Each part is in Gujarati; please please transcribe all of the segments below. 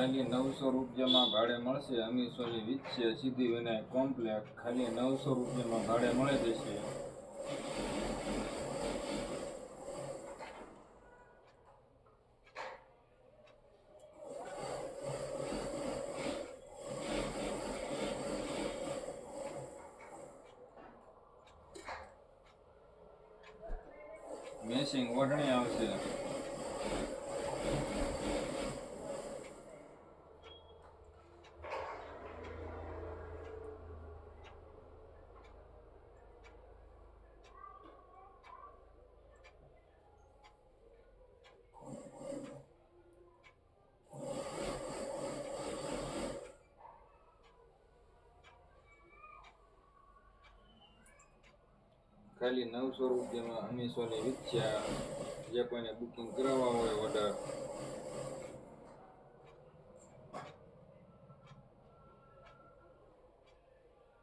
ખાલી નવસો રૂપિયામાં ભાડે મળશે. અમીસોની વિચ્છે સિદ્ધિ વિનાયક કોમ્પ્લેક્સ ખાલી નવસો રૂપિયામાં ભાડે મળી જશે. મેસિંગ ઓઢણી આવશે. ખાલી નવસો રૂપિયામાં અમીસોની વિચ્છા જે કોઈને બુકિંગ કરાવવા હોય ઓર્ડર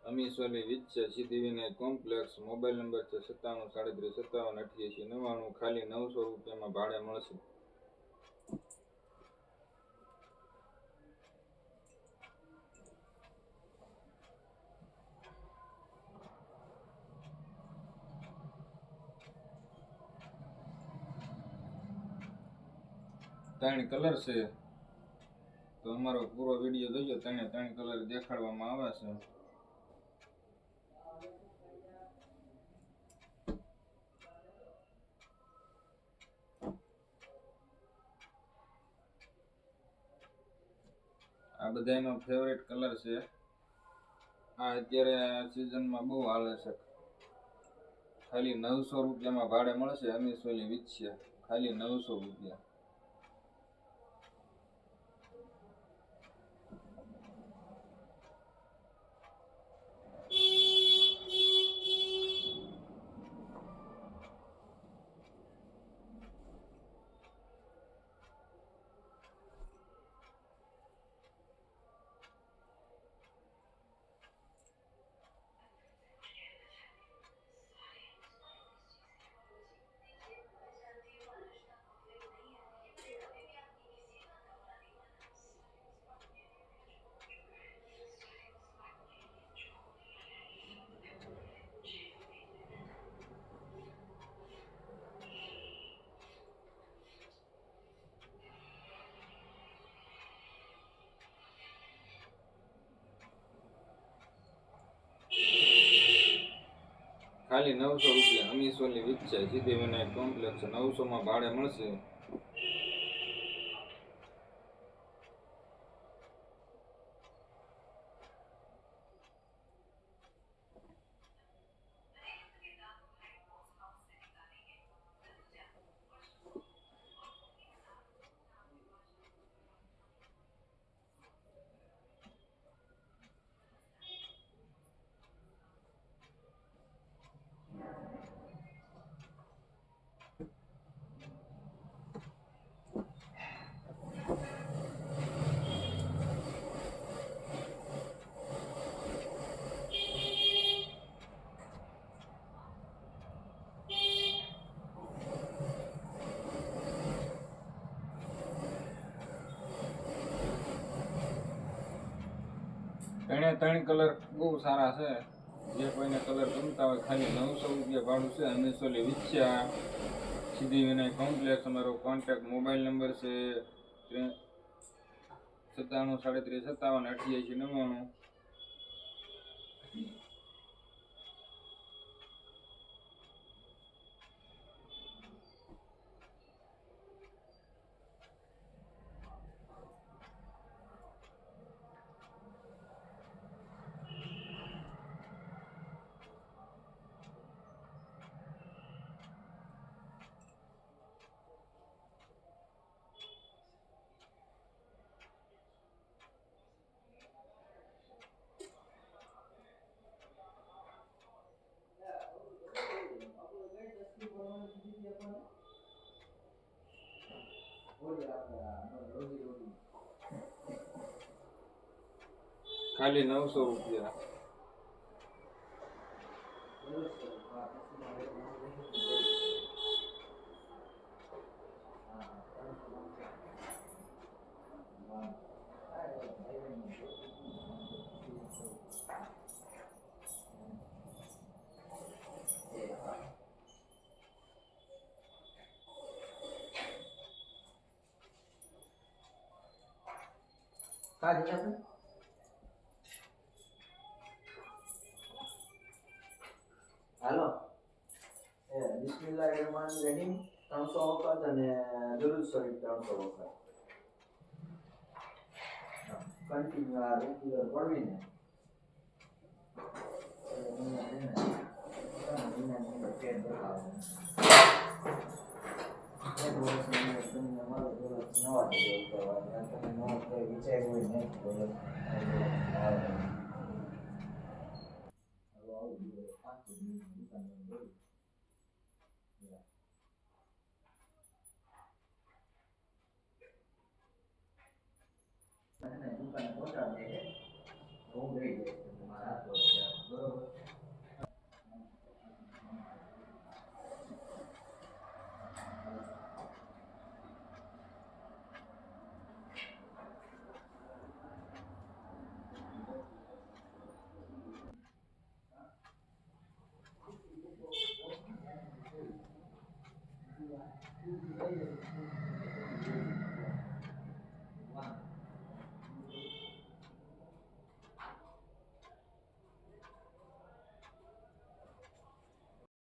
અમીસોની સીધી વિનય કોમ્પ્લેક્સ મોબાઈલ નંબર છે સત્તાણું, સાડત્રીસ, સત્તાવન, અઠ્યાસી, નવ્વાણું, ખાલી નવસો રૂપિયામાં ભાડે મળશે. ત્રણ કલર છે. તો અમારો પૂરો વીડિયો જોજો, ત્રણે ત્રણ કલર દેખાડવામાં આવે છે. આ બધાનો ફેવરેટ કલર છે. આ અત્યારે સિઝનમાં બહુ હાલે છે. ખાલી નવસો રૂપિયામાં ભાડે મળશે અમીસોલી વિચ્છ્યા ખાલી નવસો રૂપિયા. ખાલી નવસો રૂપિયા અમીસોલી વિચ્છા સિદ્ધિ વિનાયક કોમ્પ્લેક્સ નવસો માં ભાડે મળશે. ત્રણે ત્રણ કલર બહુ સારા છે. જે કોઈને કલર ગમતા હોય ખાલી નવસો રૂપિયા ભાડું છે. અમીસોલી વિચ્યા સિદ્ધિ વિનાયક કોમ્પ્લેક્સ અમારો કોન્ટેક્ટ મોબાઈલ નંબર છે. સત્તાણું, સાડત્રીસ, સત્તાવન, અઠ્યાસી, નવ્વાણું. ખાલી નવસો રૂપિયા. કાઢી આપણે હાલો. એ બિસ્મિલ્લાહ રહેમાન રહીમ. ત્રણસો વખત અને દુરુદ શરીફ ત્રણસો વખત. કન્ટિન્યુ આ રેગ્યુલર પડવીને નવા તમને હોય ને bukan memberi. Ya.